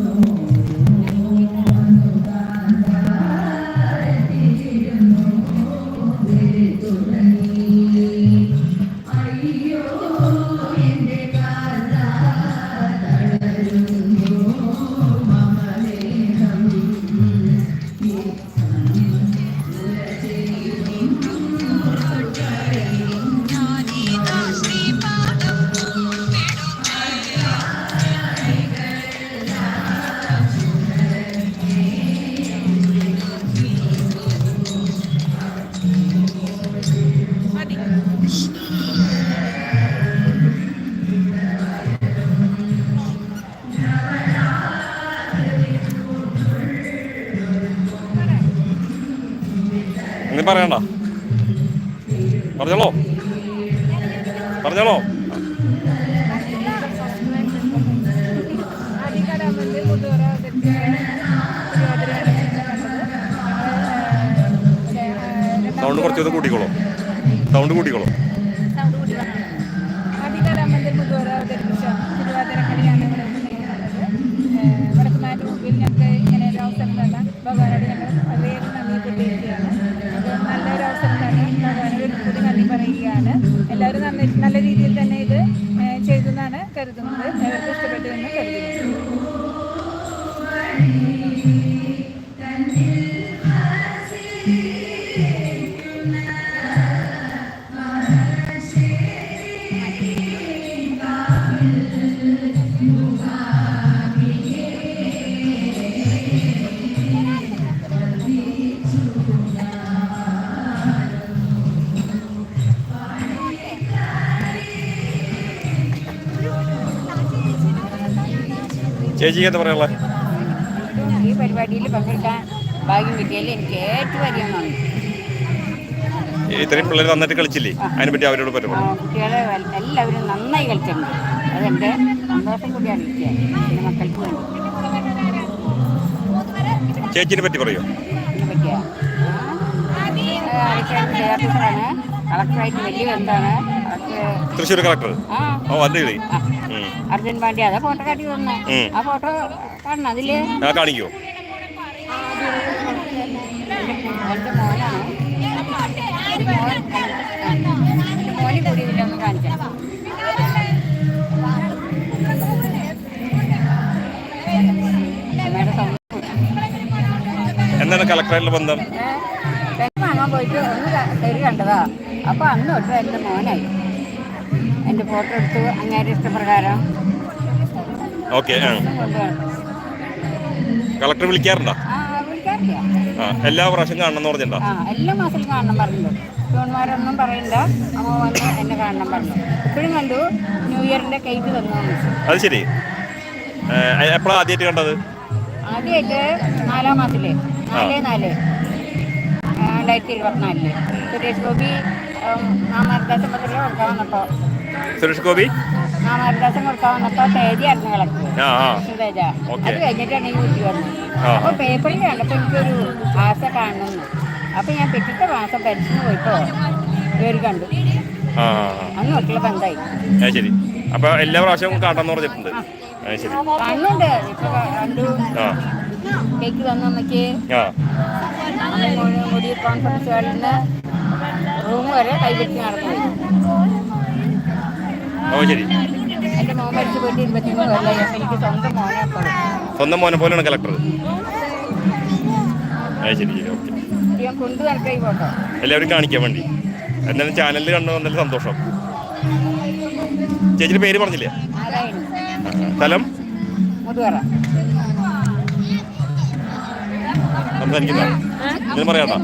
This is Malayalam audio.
não. പറയണ്ട. പറഞ്ഞോളോ. പറഞ്ഞോളോ. സൗണ്ട് കുറച്ചൊന്ന് കൂട്ടിക്കോളൂ. സൗണ്ട് കൂട്ടിക്കോളൂ. നന്ദി നല്ല രീതിയിൽ തന്നെ ഇത് ചെയ്തെന്നാണ് കരുതുന്നത്. ചേച്ചിക്ക് എന്താ പറയാനുള്ള? ഈ പരിപാടിയിൽ പങ്കെടുക്കാൻ ഭാഗ്യം കിട്ടിയതിൽ എനിക്ക് ഏറ്റവും നന്ദി. ഇത്രയും പിള്ളേർ നന്നായിട്ട് കളിച്ചില്ലേ? അതിനെ പറ്റി അവരോട് പറ്റുമോ കുട്ടികളെ എല്ലാവരും നന്നായി കളിച്ചിട്ടുണ്ട്. അതെന്റെ സന്തോഷം കൂടിയാണ് എന്റെ മക്കൾക്ക് വേണ്ടി. ചേച്ചിനെ പറ്റി പറയോ? കളക്ടറായിട്ട് വലിയ ബന്ധമാണ്. തൃശ്ശൂർ കളക്ടർ. ഓ ആ, അർജുൻ പാണ്ഡ്യ അതാ ഫോട്ടോ കാട്ടി തന്നെ ആ ഫോട്ടോ കാണണം അതിൽ ആ കാണിക്കോ. മോനെ കൂടി ഇതിലൊന്ന് കാണിക്കാം എന്താണ് കളക്ടറായിട്ടുള്ള ബന്ധം പോയിട്ട് ഒന്ന് കണ്ടതാ. അപ്പോൾ അന്ന് തൊട്ട് എന്റെ മോനായി. എന്റെ ഫോട്ടോ എടുത്തു. അങ്ങേരെ ഇഷ്ടപ്രകാരം. ഓക്കെ കളക്ടർ വിളിക്കാറുണ്ടോ? എല്ലാ പ്രാവശ്യം കാണണം എന്ന് പറഞ്ഞിട്ടുണ്ടോ? എല്ലാ മാസത്തിലും കാണണം പറഞ്ഞു. ജോൺമാരൊന്നും പറയില്ല. അമ്മ വന്ന് എന്നെ കാണണം പറഞ്ഞു. ഇപ്പോഴും കണ്ടു. ന്യൂ ഇയറിന്റെ കേക്ക് തന്നു അത് ശരി. എപ്പോഴാണ് ആദ്യമായിട്ട് കണ്ടത്? ആദ്യമായിട്ട് നാലാം മാസത്തിൽ. നാല് നാല്. രണ്ടായിരത്തി ഇരുപത്തിനാലിൽ. സുരേഷ് ഗോപി കൊടുക്കാൻ വന്നപ്പോൾ സുരേഷ് ഗോപി? നാമനിർദ്ദേശം കൊടുക്കാൻ വന്നപ്പോൾ തേജയായിരുന്നു തേജ. അത് കഴിഞ്ഞിട്ടാണ് ഈ വന്നത്. അപ്പോൾ പേപ്പറിൽ കണ്ടപ്പോൾ എനിക്കൊരു ആശ കാണണമെന്ന്. അപ്പോൾ ഞാൻ പിറ്റത്തെ മാസം പരിശീലനം പോയിട്ടോ പേര് കണ്ടു. അന്ന് തൊട്ടുള്ള ബന്ധമായി ശരി. അപ്പൊ എല്ലാ പ്രാവശ്യവും കാട്ടാന്ന് പറഞ്ഞിട്ടുണ്ട്. ശരി. കണ്ണുണ്ട്. കണ്ടു. കേക്ക് തന്ന അമ്മയ്ക്ക്. കോൺഫറൻസ് നിന്ന് റൂം വരെ നടന്നു ഓ ശരി. എന്റെ മോൻ മരിച്ചു പോയിട്ട് ഇരുപത്തിമൂന്ന് കൊല്ലമായി എനിക്ക് സ്വന്തം മോനെ അപ്പോൾ സ്വന്തം മോനെ പോലെയാണ് കളക്ടർ അത് ശരി ശരി ഓക്കെ. ഞാൻ കൊണ്ടു നടക്കുക ഈ എല്ലാവരും കാണിക്കാൻ വേണ്ടി. എന്നാലും ചാനലിൽ കണ്ടു വന്നതിൽ സന്തോഷം. ചേച്ചിയുടെ പേര് പറഞ്ഞില്ലേ? സ്ഥലം? സംസാരിക്കുന്ന പറയാട്ടോ